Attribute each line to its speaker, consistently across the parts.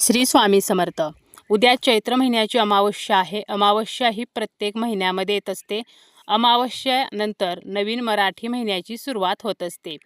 Speaker 1: श्री स्वामी समर्थ. उद्या चैत्र महिन्याची अमावस्या आहे. अमावस्या ही प्रत्येक महिन्यामध्ये येत असते. अमावस्यानंतर नवीन मराठी महिन्याची सुरुवात होत असते.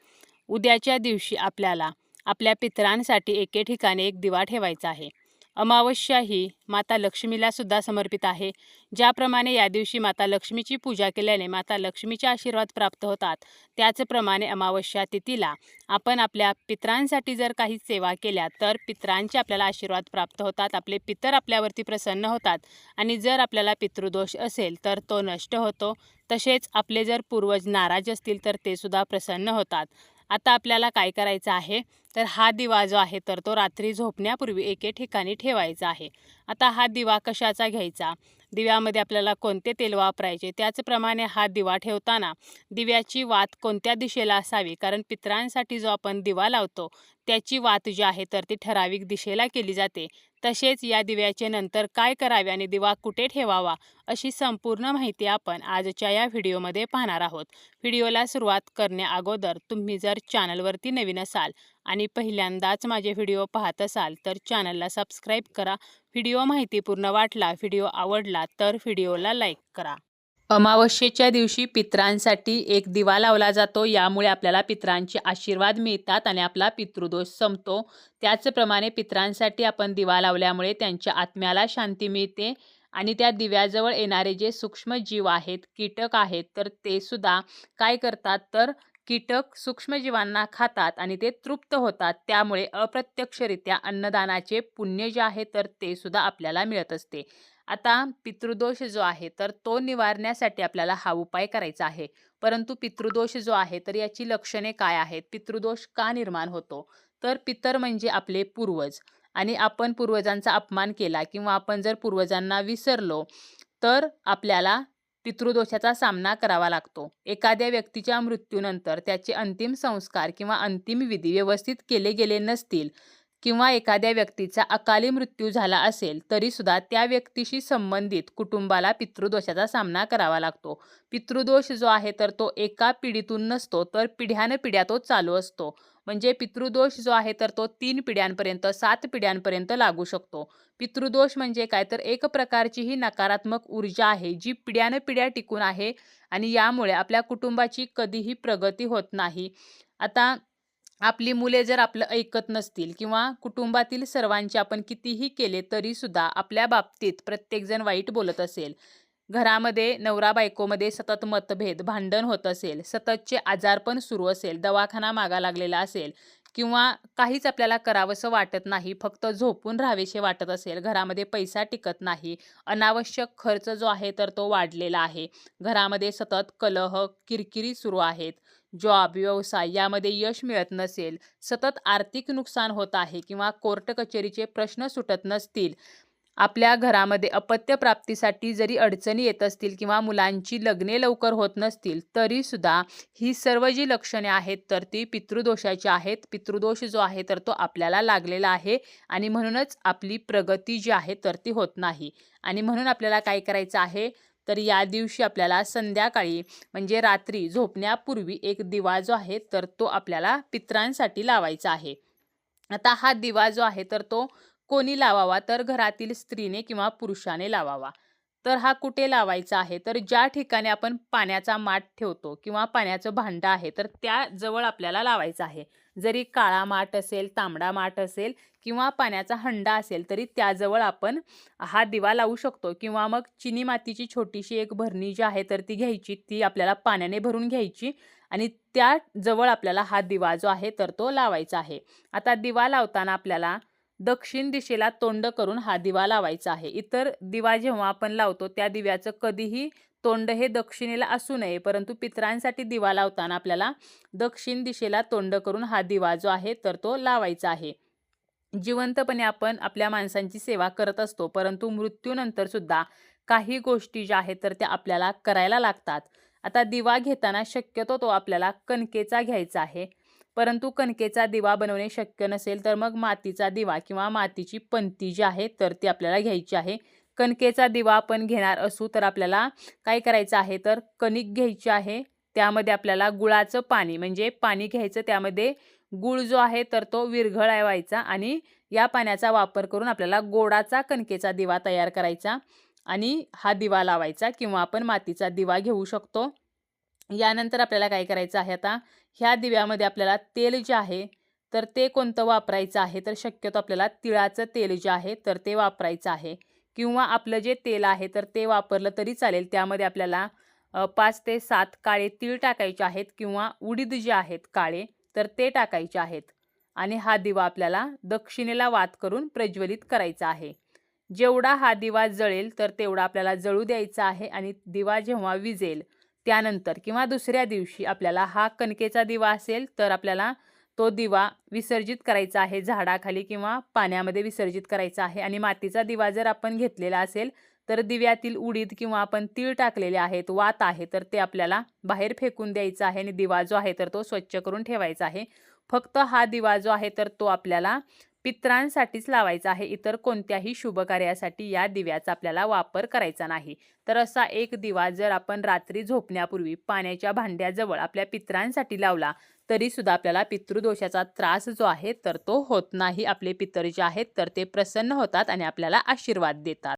Speaker 1: उद्याच्या दिवशी आपल्याला आपल्या पितरांसाठी एके ठिकाणी एक दिवा ठेवायचा आहे. अमावस्या ही माता लक्ष्मीला सुद्धा समर्पित आहे. ज्याप्रमाणे या दिवशी माता लक्ष्मीची पूजा केल्याने माता लक्ष्मीचे आशीर्वाद प्राप्त होतात त्याचप्रमाणे अमावस्या तिथीला आपण आपल्या पितरांसाठी जर काही सेवा केल्या तर पितरांचे आपल्याला आशीर्वाद प्राप्त होतात आपले पितर आपल्यावरती प्रसन्न होतात आणि जर आपल्याला पितृदोष असेल तर तो नष्ट होतो. तसेच आपले जर पूर्वज नाराज असतील तर ते सुद्धा प्रसन्न होतात. आता आपल्याला काय करायचं आहे? तर हा दिवा जो आहे तर तो रात्री झोपण्यापूर्वी एके ठिकाणी ठेवायचा आहे. आता हा दिवा कशाचा घ्यायचा? दिव्यामध्ये आपल्याला कोणते तेल वापरायचे? त्याचप्रमाणे हा दिवा ठेवताना दिव्याची वात कोणत्या दिशेला असावी? कारण पितरांसाठी जो आपण दिवा लावतो त्याची वात जी आहे तर ती ठराविक दिशेला केली जाते. तसेच या दिव्याचे नंतर काय करावे आणि दिवा कुठे ठेवावा अशी संपूर्ण माहिती आपण आजच्या या व्हिडिओमध्ये पाहणार आहोत. व्हिडिओला सुरुवात करण्या अगोदर तुम्ही जर चॅनलवरती नवीन असाल आणि पहिल्यांदाच माझे व्हिडिओ पाहत असाल तर चॅनलला सबस्क्राईब करा. व्हिडिओ माहितीपूर्ण वाटला व्हिडिओ आवडला तर व्हिडिओला लाईक करा. अमावस्येच्या दिवशी पित्रांसाठी एक दिवा लावला जातो. यामुळे आपल्याला पित्रांचे आशीर्वाद मिळतात आणि आपला पितृदोष संपतो. त्याचप्रमाणे पित्रांसाठी आपण दिवा लावल्यामुळे त्यांच्या आत्म्याला शांती मिळते आणि त्या दिव्याजवळ येणारे जे सूक्ष्म जीव आहेत कीटक आहेत तर ते सुद्धा काय करतात? तर कीटक सूक्ष्मजीवांना खातात आणि ते तृप्त होतात. त्यामुळे अप्रत्यक्षरित्या अन्नदानाचे पुण्य जे आहे तर ते सुद्धा आपल्याला मिळत असते. आता पितृदोष जो आहे तर तो निवारण्यासाठी आपल्याला हा उपाय करायचा आहे. परंतु पितृदोष जो आहे तर याची लक्षणे काय आहेत? पितृदोष का निर्माण होतो? तर पितर म्हणजे आपले पूर्वज. आणि आपण पूर्वजांचा अपमान केला किंवा आपण जर पूर्वजांना विसरलो तर आपल्याला पितृदोषाचा सामना करावा लागतो. एखाद्या व्यक्तीच्या मृत्यूनंतर त्याचे अंतिम संस्कार किंवा अंतिम विधी व्यवस्थित केले गेले नसतील किंवा एखाद्या व्यक्तीचा अकाली मृत्यू झाला असेल तरी सुद्धा त्या व्यक्तीशी संबंधित कुटुंबाला पितृदोषाचा सामना करावा लागतो. पितृदोष जो आहे तर तो एका पिढीतून नसतो तर पिढ्यानं पिढ्या तो चालू असतो. म्हणजे पितृदोष जो आहे तर तो तीन पिढ्यांपर्यंत सात पिढ्यांपर्यंत लागू शकतो. पितृदोष म्हणजे काय? तर एक प्रकारची ही नकारात्मक ऊर्जा आहे जी पिढ्यानं पिढ्या टिकून आहे आणि यामुळे आपल्या कुटुंबाची कधीही प्रगती होत नाही. आता आपली मुले जर आपलं ऐकत नसतील किंवा कुटुंबातील सर्वांचे आपण कितीही केले तरी सुद्धा आपल्या बाबतीत प्रत्येकजण वाईट बोलत असेल. घरामध्ये नवरा बायकोमध्ये सतत मतभेद भांडण होत असेल. सततचे आजारपण सुरू असेल. दवाखाना मागा लागलेला असेल. किंवा काहीच आपल्याला करावंसं वाटत नाही. फक्त झोपून राहावेसे वाटत असेल. घरामध्ये पैसा टिकत नाही. अनावश्यक खर्च जो आहे तर तो वाढलेला आहे. घरामध्ये सतत कलह किरकिरी सुरू आहेत. जॉब व्यवसाय यामध्ये यश मिळत नसेल. सतत आर्थिक नुकसान होत आहे किंवा कोर्ट कचेरीचे प्रश्न सुटत नसतील. आपल्या घरामध्ये अपत्य प्राप्तीसाठी जरी अडचणी येत असतील किंवा मुलांची लग्ने लवकर होत नसतील तरीसुद्धा ही सर्व जी लक्षणे आहेत तर ती पितृदोषाची आहेत. पितृदोष जो आहे तर तो आपल्याला लागलेला आहे आणि म्हणूनच आपली प्रगती जी आहे तर ती होत नाही. आणि म्हणून आपल्याला काय करायचं आहे? तर या दिवशी आपल्याला संध्याकाळी म्हणजे रात्री झोपण्यापूर्वी एक दिवा जो आहे तर तो आपल्याला पित्रांसाठी लावायचा आहे. आता हा दिवा जो आहे तर तो कोणी लावावा तर घरातील स्त्रीने किंवा पुरुषाने लावावा. तर हा कुठे लावायचा आहे? तर ज्या ठिकाणी आपण पाण्याचा माठ ठेवतो किंवा पाण्याचं भांडं आहे तर त्या जवळ आपल्याला लावायचं आहे. जरी काळा माठ असेल तांबडा माठ असेल किंवा पाण्याचा हंडा असेल तरी त्याजवळ आपण हा दिवा लावू शकतो किंवा मग चिनी मातीची छोटीशी एक भरणी जी आहे तर ती घ्यायची. ती आपल्याला पाण्याने भरून घ्यायची आणि त्या जवळ आपल्याला हा दिवा जो आहे तर तो लावायचा आहे. आता दिवा लावताना आपल्याला दक्षिण दिशेला तोंड करून हा दिवा लावायचा आहे. इतर दिवा जेव्हा आपण लावतो त्या दिव्याचं कधीही तोंड हे दक्षिणेला असू नये परंतु पितरांसाठी दिवा लावताना आपल्याला दक्षिण दिशेला तोंड करून हा दिवा जो आहे तर तो लावायचा आहे. जिवंतपणे आपण आपल्या माणसांची सेवा करत असतो परंतु मृत्यूनंतर सुद्धा काही गोष्टी ज्या आहेत तर त्या आपल्याला करायला लागतात. आता दिवा घेताना शक्यतो तो आपल्याला कणकेचा घ्यायचा आहे. परंतु कणकेचा दिवा बनवणे शक्य नसेल तर मग मातीचा दिवा किंवा मातीची पंती जी आहे तर ती आपल्याला घ्यायची आहे. कणकेचा दिवा आपण घेणार असू तर आपल्याला काय करायचं आहे तर कणिक घ्यायची आहे. त्यामध्ये आपल्याला गुळाचं पाणी म्हणजे पाणी घ्यायचं त्यामध्ये गुळ जो आहे तर तो विरघळावायचा आणि या पाण्याचा वापर करून आपल्याला गोडाचा कणकेचा दिवा तयार करायचा आणि हा दिवा लावायचा किंवा आपण मातीचा दिवा घेऊ शकतो. यानंतर आपल्याला काय करायचं आहे आता? ह्या दिव्यामध्ये आपल्याला तेल जे आहे तर ते कोणतं वापरायचं आहे? तर शक्यतो आपल्याला तिळाचं तेल जे आहे तर ते वापरायचं आहे. किंवा आपलं जे तेल आहे तर ते वापरलं तरी चालेल. त्यामध्ये आपल्याला पाच ते सात काळे तीळ टाकायचे आहेत किंवा उडीद जे आहेत काळे तर ते टाकायचे आहेत. आणि हा दिवा आपल्याला दक्षिणेला वात करून प्रज्वलित करायचा आहे. जेवढा हा दिवा जळेल तर तेवढा आपल्याला जळू द्यायचा आहे आणि दिवा जेव्हा विजेल त्यानंतर किंवा दुसऱ्या दिवशी आपल्याला हा कणकेचा दिवा असेल तर आपल्याला तो दिवा विसर्जित करायचा आहे झाडाखाली किंवा पाण्यामध्ये विसर्जित करायचा आहे. आणि मातीचा दिवा जर आपण घेतलेला असेल तर दिव्यातील उडीद किंवा आपण तीळ टाकलेले आहेत वात आहे तर ते आपल्याला बाहेर फेकून द्यायचं आहे. आणि दिवा जो आहे तर तो स्वच्छ करून ठेवायचा आहे. फक्त हा दिवा जो आहे तर तो आपल्याला पित्रांसाठीच लावायचा आहे. इतर कोणत्याही शुभ कार्यासाठी या दिव्याचा आपल्याला वापर करायचा नाही. तर असा एक दिवा जर आपण रात्री झोपण्यापूर्वी पाण्याच्या भांड्याजवळ आपल्या पित्रांसाठी लावला तरी सुद्धा आपल्याला पितृदोषाचा त्रास जो आहे तर तो होत नाही. आपले पितर जे आहेत तर ते प्रसन्न होतात आणि आपल्याला आशीर्वाद देतात.